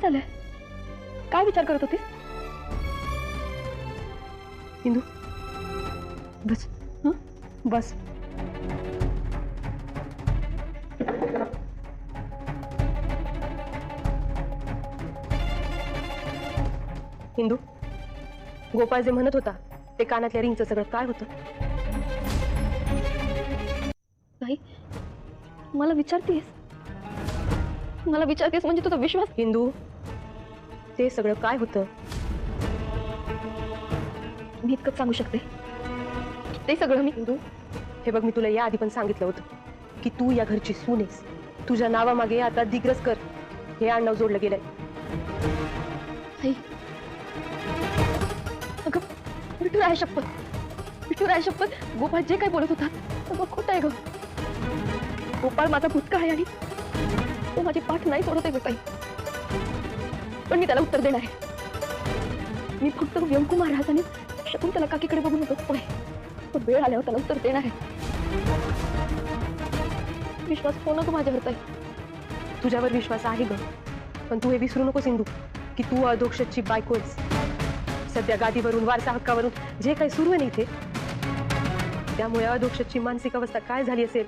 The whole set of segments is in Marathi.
काय झालंय? काय विचार करत होतीस? इंदू बस. हं? बस. इंदू गोपाळ जे म्हणत होता ते कानातल्या रिंगचं सगळं काय होतं? नाही मला विचारतेस. मला विचारतेस म्हणजे तुझा विश्वास हिंदू ते सगळं काय होतं? मी इतकंच सांगू शकते. ते सगळं मी हिंदू. हे बघ मी तुला या आधी पण सांगितलं होतं की तू या घरची सुनेस तुझ्या नावामागे आता दिग्रसकर हे आडनाव जोडलं गेलंय. अगं विठू आहे शपथ विठू आहे शपथ गोपाळ जे काय बोलत होता सगळं खोटं आहे ग. गोपाळ माझा भूतका आहे आणि तो माझी पाठ नाही सोडत आहे गोपाई पण मी त्याला उत्तर देणार आहे. मी फक्त व्यंकुमार राहत आणि शकून त्याला काकीकडे बघून गप्प आहे तो वेळ आल्यावर त्याला उत्तर देणार आहे. विश्वास हो नको माझ्यावर ताई तुझ्यावर विश्वास आहे ग. पण तू हे विसरू नकोस सिंधू की तू अधोक्षची बायको आहेस. सध्या गादीवरून वारसा हक्कावरून जे काही सुरू आहे ना इथे त्यामुळे अधोक्षची मानसिक अवस्था काय झाली असेल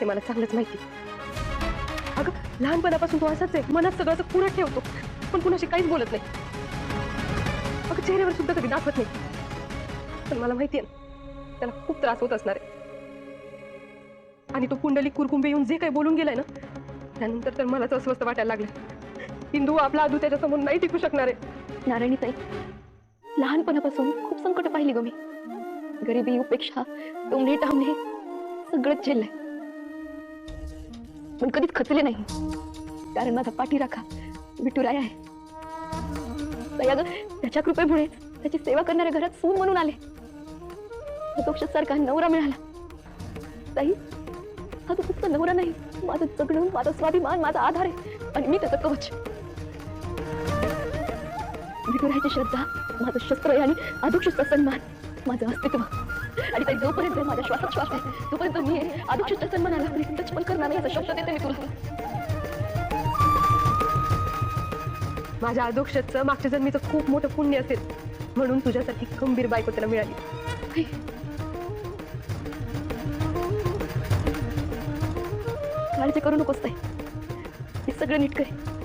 हे मला चांगलंच माहिती. अगं लहानपणापासून तो असाच आहे. मनात सगळं असं पुरत ठेवतो. पण कुणाशी काहीच बोलत नाही. अगं चेहऱ्यावर सुद्धा कधी दाखवत नाही. पण मला माहितीये त्याला खूप त्रास होत असणार आहे. आणि तो कुंडली कुरकुंबे येऊन जे काही बोलून गेलाय ना त्यानंतर तर मलाच अस्वस्थ वाटायला लागलं हिंदू आपला आदू त्याच्यासमोर नाही टिकू शकणार आहे. नारायणी ताई लहानपणापासून खूप संकट पाहिली ग मी. गरिबी उपेक्षा टोमणे टामणे सगळंच झेललंय. पण कधीच खचले नाही. कारण माझा पाठीराखा विठुराय आहे. ताई अगं त्याच्या कृपेमुळे त्याची सेवा करणाऱ्या घरात सून म्हणून आले. सारखा नवरा मिळाला. ताई हा तो फक्त नवरा नाही माझं जगणं माझा स्वाभिमान माझा आधार आहे आणि मी त्याचं कवच. विठुरायाची श्रद्धा माझं शस्त्र आहे आणि अधुक्षित सन्मान माझं अस्तित्व. आणि ताई जोपर्यंत माझ्या श्वासात श्वास आहे तोपर्यंत मी अधुक्षित सन्मानाला टच पण करणार नाही याचा शब्द देते मी तुला. माझ्या अधोक्षतचं मागच्या जन्मीचं खूप मोठं पुण्य असेल. म्हणून तुझ्यासाठी खंबीर बायको त्याला मिळाली. काळजी करू नकोस मी सगळं नीट करेन